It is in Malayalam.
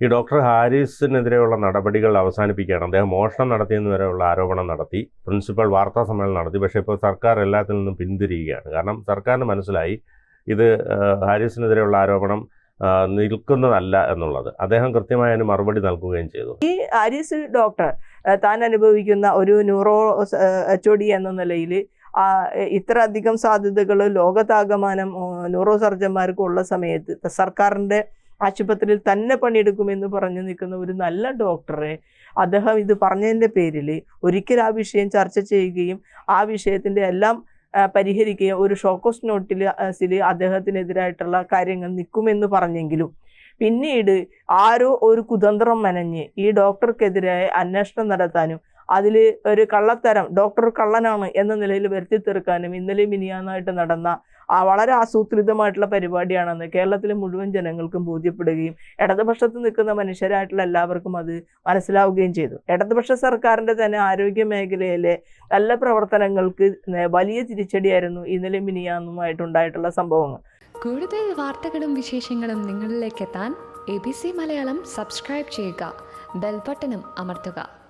ഈ ഡോക്ടർ ഹാരിസിനെതിരെയുള്ള നടപടികൾ അവസാനിപ്പിക്കുകയാണ്. അദ്ദേഹം മോഷണം നടത്തിയെന്ന് വരെയുള്ള ആരോപണം നടത്തി. പ്രിൻസിപ്പൽ വാർത്താ സമ്മേളനം നടത്തി. പക്ഷേ ഇപ്പോൾ സർക്കാർ എല്ലാത്തിൽ നിന്നും പിന്തിരിയുകയാണ്. കാരണം സർക്കാരിന് മനസ്സിലായി ഇത് ഹാരിസിനെതിരെയുള്ള ആരോപണം നിൽക്കുന്നതല്ല എന്നുള്ളത്. അദ്ദേഹം കൃത്യമായ മറുപടി നൽകുകയും ചെയ്തു. ഈ ഹാരിസ് ഡോക്ടർ താൻ അനുഭവിക്കുന്ന ഒരു ന്യൂറോ എച്ച് എന്ന നിലയിൽ ഇത്ര അധികം സാധ്യതകൾ ലോകത്താകമാനം ന്യൂറോ സർജന്മാർക്കുള്ള സമയത്ത് സർക്കാരിന്റെ ആശുപത്രിയിൽ തന്നെ പണിയെടുക്കുമെന്ന് പറഞ്ഞു നിൽക്കുന്ന ഒരു നല്ല ഡോക്ടറെ അദ്ദേഹം ഇത് പറഞ്ഞതിന്റെ പേരിൽ ഒരിക്കൽ ആ വിഷയം ചർച്ച ചെയ്യുകയും ആ വിഷയത്തിന്റെ എല്ലാം പരിഹരിക്കുകയും ഒരു ഷോക്കോസ് നോട്ടിൽ അദ്ദേഹത്തിനെതിരായിട്ടുള്ള കാര്യങ്ങൾ നിൽക്കുമെന്ന് പറഞ്ഞെങ്കിലും പിന്നീട് ആരോ ഒരു കുതന്ത്രം മനഞ്ഞ് ഈ ഡോക്ടർക്കെതിരായ അന്വേഷണം നടത്താനും അതിൽ ഒരു കള്ളത്തരം ഡോക്ടർ കള്ളനാണ് എന്ന നിലയിൽ വരുത്തി തീർക്കാനും ഇന്നലെയും മിനിയാന്നായിട്ട് നടന്ന ആ വളരെ ആസൂത്രിതമായിട്ടുള്ള പരിപാടിയാണെന്ന് കേരളത്തിലെ മുഴുവൻ ജനങ്ങൾക്കും ബോധ്യപ്പെടുകയും ഇടതുപക്ഷത്ത് നിൽക്കുന്ന മനുഷ്യരായിട്ടുള്ള എല്ലാവർക്കും അത് മനസ്സിലാവുകയും ചെയ്തു. ഇടതുപക്ഷ സർക്കാരിന്റെ തന്നെ ആരോഗ്യ മേഖലയിലെ നല്ല പ്രവർത്തനങ്ങൾക്ക് വലിയ തിരിച്ചടിയായിരുന്നു ഇന്നലെ മിനിയാന്നുമായിട്ടുണ്ടായിട്ടുള്ള സംഭവങ്ങൾ. കൂടുതൽ വാർത്തകളും വിശേഷങ്ങളും നിങ്ങളിലേക്ക് എത്താൻ A B C Malayalam subscribe ചെയ്യുക. ബെൽബട്ടനും അമർത്തുക.